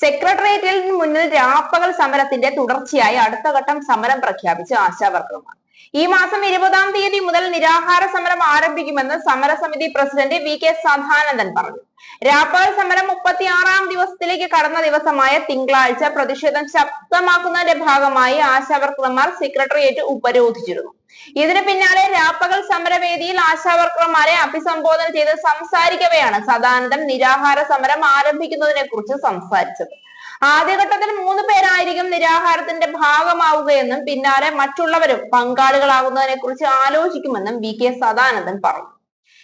സെക്രട്ടേറിയറ്റിൽ മുന്നിൽ രാപ്പകൽ സമരത്തിന്റെ തുടർച്ചയായി അടുത്ത ഘട്ടം സമരം പ്രഖ്യാപിച്ച് ആശാവർക്കർമാർ ഈ മാസം ഇരുപതാം തീയതി മുതൽ നിരാഹാര സമരം ആരംഭിക്കുമെന്ന് സമരസമിതി പ്രസിഡന്റ് വി കെ സദാനന്ദൻ പറഞ്ഞു. രാപ്പകൽ സമരം മുപ്പത്തിയാറാം ദിവസത്തിലേക്ക് കടന്ന ദിവസമായ തിങ്കളാഴ്ച പ്രതിഷേധം ശക്തമാക്കുന്നതിന്റെ ഭാഗമായി ആശാവർക്കർമാർ സെക്രട്ടേറിയറ്റ് ഉപരോധിച്ചിരുന്നു. ഇതിന് പിന്നാലെ രാപ്പകൽ സമരവേദിയിൽ ആശാവർക്കർമാരെ അഭിസംബോധന ചെയ്ത് സംസാരിക്കവെയാണ് സദാനന്ദൻ നിരാഹാര സമരം ആരംഭിക്കുന്നതിനെ കുറിച്ച് സംസാരിച്ചത്. ആദ്യഘട്ടത്തിൽ മൂന്ന് പേരായിരിക്കും നിരാഹാരത്തിന്റെ ഭാഗമാവുകയെന്നും പിന്നാലെ മറ്റുള്ളവരും പങ്കാളികളാകുന്നതിനെ കുറിച്ച് ആലോചിക്കുമെന്നും വി കെ സദാനന്ദൻ പറഞ്ഞു.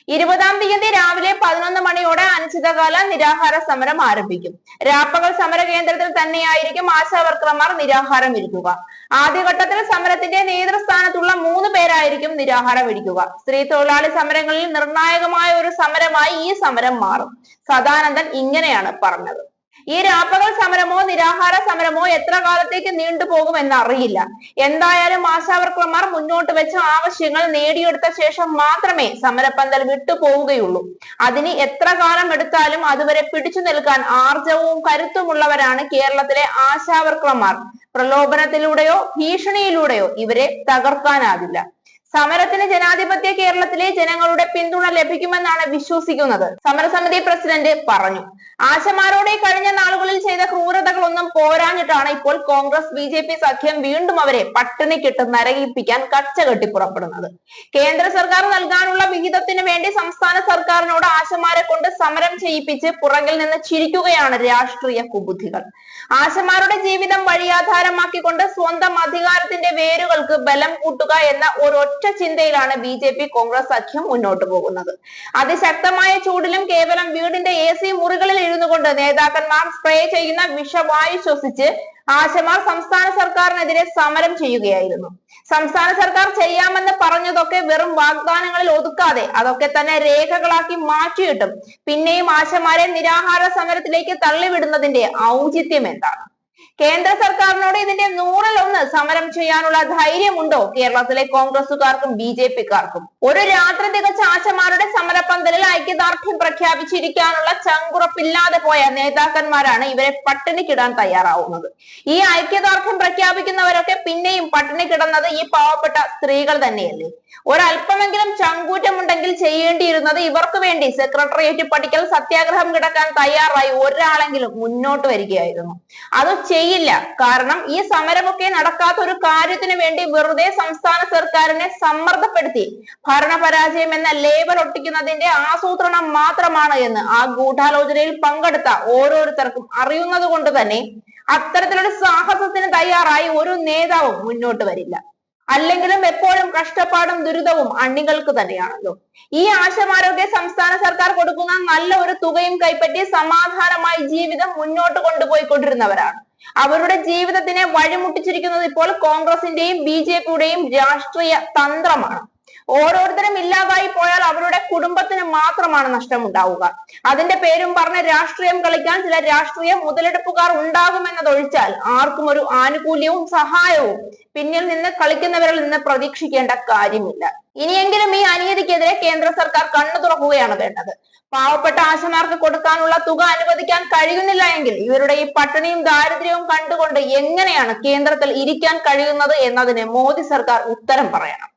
ഇരുപതാം തീയതി രാവിലെ പതിനൊന്ന് മണിയോടെ അനിശ്ചിതകാല നിരാഹാര സമരം ആരംഭിക്കും. രാപ്പകൽ സമര കേന്ദ്രത്തിൽ തന്നെയായിരിക്കും ആശാവർക്കർമാർ നിരാഹാരം ഇരിക്കുക ആദ്യഘട്ടത്തിൽ സമരത്തിന്റെ നേതൃസ്ഥാനത്തുള്ള മൂന്ന് പേരായിരിക്കും നിരാഹാരം ഇരിക്കുക സ്ത്രീ തൊഴിലാളി സമരങ്ങളിൽ നിർണായകമായ ഒരു സമരമായി ഈ സമരം മാറും. സദാനന്ദൻ ഇങ്ങനെയാണ് പറഞ്ഞത്. ഈ രാപ്പകൽ സമരമോ നിരാഹാര സമരമോ എത്ര കാലത്തേക്ക് നീണ്ടുപോകുമെന്ന് എന്നറിയില്ല എന്തായാലും ആശാവർക്കർമാർ മുന്നോട്ട് വെച്ച ആവശ്യങ്ങൾ നേടിയെടുത്ത ശേഷം മാത്രമേ സമരപ്പന്തൽ വിട്ടുപോവുകയുള്ളൂ അതിന് എത്ര കാലം എടുത്താലും അതുവരെ പിടിച്ചു നിൽക്കാൻ ആർജവും കരുത്തുമുള്ളവരാണ് കേരളത്തിലെ ആശാവർക്കർമാർ. പ്രലോഭനത്തിലൂടെയോ ഭീഷണിയിലൂടെയോ ഇവരെ തകർക്കാനാവില്ല. സമരത്തിന് ജനാധിപത്യ കേരളത്തിലെ ജനങ്ങളുടെ പിന്തുണ ലഭിക്കുമെന്നാണ് വിശ്വസിക്കുന്നത്. സമരസമിതി പ്രസിഡന്റ് പറഞ്ഞു. ആശമാരോടെ കഴിഞ്ഞ നാളുകളിൽ ചെയ്ത ക്രൂരതകളൊന്നും പോരാഞ്ഞിട്ടാണ് ഇപ്പോൾ കോൺഗ്രസ് ബി ജെ പി സഖ്യം വീണ്ടും അവരെ പട്ടിണിക്കിട്ട് നരകിപ്പിക്കാൻ കച്ചകെട്ടി പുറപ്പെടുന്നത്. കേന്ദ്ര സർക്കാർ നൽകാനുള്ള വിഹിതത്തിന് വേണ്ടി സംസ്ഥാന സർക്കാരിനോട് ആശമാരെ കൊണ്ട് സമരം ചെയ്യിപ്പിച്ച് പുറകിൽ നിന്ന് ചിരിക്കുകയാണ് രാഷ്ട്രീയ കുബുദ്ധികൾ. ആശമാരുടെ ജീവിതം വഴിയാധാരമാക്കിക്കൊണ്ട് സ്വന്തം അധികാരത്തിന്റെ വേരുകൾക്ക് ബലം കൂട്ടുക എന്ന ഒരൊറ്റ ചിന്തയിലാണ് ബി ജെ പി കോൺഗ്രസ് സഖ്യം മുന്നോട്ട് പോകുന്നത്. അതിശക്തമായ ചൂടിലും കേവലം വീടിന്റെ എ സി മുറികളിൽ ഇരുന്നു കൊണ്ട് നേതാക്കന്മാർ സ്പ്രേ ചെയ്യുന്ന വിഷവായു ശ്വസിച്ച് ആശമാർ സംസ്ഥാന സർക്കാരിനെതിരെ സമരം ചെയ്യുകയായിരുന്നു. സംസ്ഥാന സർക്കാർ ചെയ്യാമെന്ന് പറഞ്ഞതൊക്കെ വെറും വാഗ്ദാനങ്ങളിൽ ഒതുക്കാതെ അതൊക്കെ തന്നെ രേഖകളാക്കി മാറ്റിയിട്ടും പിന്നെയും ആശമാരെ നിരാഹാര സമരത്തിലേക്ക് തള്ളിവിടുന്നതിന്റെ ഔചിത്യം എന്താണ്? കേന്ദ്ര സർക്കാരിനോട് ഇതിന്റെ ഒന്ന് സമരം ചെയ്യാനുള്ള ധൈര്യമുണ്ടോ കേരളത്തിലെ കോൺഗ്രസുകാർക്കും ബി ജെ പിക്കാർക്കും? ഒരു രാത്രി തികച്ച ആശമാരുടെ സമരപ്പന്തലിൽ ഐക്യദാർഢ്യം പ്രഖ്യാപിച്ചിരിക്കാനുള്ള ചങ്കുറപ്പില്ലാതെ പോയ നേതാക്കന്മാരാണ് ഇവരെ പട്ടിണിക്കിടാൻ തയ്യാറാവുന്നത്. ഈ ഐക്യദാർഢ്യം പ്രഖ്യാപിക്കുന്നവരൊക്കെ പിന്നെയും പട്ടിണി കിടന്നത് ഈ പാവപ്പെട്ട സ്ത്രീകൾ തന്നെയല്ലേ? ഒരല്പമെങ്കിലും ചങ്കൂറ്റമുണ്ടെങ്കിൽ ചെയ്യേണ്ടിയിരുന്നത് ഇവർക്ക് വേണ്ടി സെക്രട്ടേറിയറ്റ് പടിക്കൽ സത്യാഗ്രഹം കിടക്കാൻ തയ്യാറായി ഒരാളെങ്കിലും മുന്നോട്ട് വരികയായിരുന്നു. അത് ചെയ്യില്ല. കാരണം ഈ സമരമൊക്കെ നടക്കാത്ത ഒരു കാര്യത്തിന് വേണ്ടി വെറുതെ സംസ്ഥാന സർക്കാരിനെ സമ്മർദ്ദപ്പെടുത്തി ഭരണപരാജയം എന്ന ലേബൽ ഒട്ടിക്കുന്നതിന്റെ ആസൂത്രണം മാത്രമാണ് എന്ന് ആ ഗൂഢാലോചനയിൽ പങ്കെടുത്ത ഓരോരുത്തർക്കും അറിയുന്നത് കൊണ്ട് തന്നെ അത്തരത്തിലൊരു സാഹസത്തിന് തയ്യാറായി ഒരു നേതാവും മുന്നോട്ട് വരില്ല. അല്ലെങ്കിലും എപ്പോഴും കഷ്ടപ്പാടും ദുരിതവും അണ്ണികൾക്ക് തന്നെയാണല്ലോ. ഈ ആശമാരോഗ്യ സംസ്ഥാന സർക്കാർ കൊടുക്കുന്ന നല്ല ഒരു തുകയും കൈപ്പറ്റി സമാധാനമായി ജീവിതം മുന്നോട്ട് കൊണ്ടുപോയിക്കൊണ്ടിരുന്നവരാണ്. അവരുടെ ജീവിതത്തിനെ വഴിമുട്ടിച്ചിരിക്കുന്നത് ഇപ്പോൾ കോൺഗ്രസിന്റെയും ബി ജെ പിയുടെയും രാഷ്ട്രീയ തന്ത്രമാണ്. ഓരോരുത്തരും ഇല്ലാതായി പോയാൽ അവരുടെ കുടുംബത്തിന് മാത്രമാണ് നഷ്ടമുണ്ടാവുക. അതിന്റെ പേരും പറഞ്ഞ് രാഷ്ട്രീയം കളിക്കാൻ ചില രാഷ്ട്രീയ മുതലെടുപ്പുകാർ ഉണ്ടാകുമെന്നതൊഴിച്ചാൽ ആർക്കും ഒരു ആനുകൂല്യവും സഹായവും പിന്നിൽ നിന്ന് കളിക്കുന്നവരിൽ നിന്ന് പ്രതീക്ഷിക്കേണ്ട കാര്യമില്ല. ഇനിയെങ്കിലും ഈ അനീതിക്കെതിരെ കേന്ദ്ര സർക്കാർ കണ്ണു തുറക്കുകയാണ് വേണ്ടത്. പാവപ്പെട്ട ആശമാർക്ക് കൊടുക്കാനുള്ള തുക അനുവദിക്കാൻ കഴിയുന്നില്ല എങ്കിൽ ഇവരുടെ ഈ പട്ടിണിയും ദാരിദ്ര്യവും കണ്ടുകൊണ്ട് എങ്ങനെയാണ് കേന്ദ്രത്തിൽ ഇരിക്കാൻ കഴിയുന്നത് എന്നതിന് മോദി സർക്കാർ ഉത്തരം പറയണം.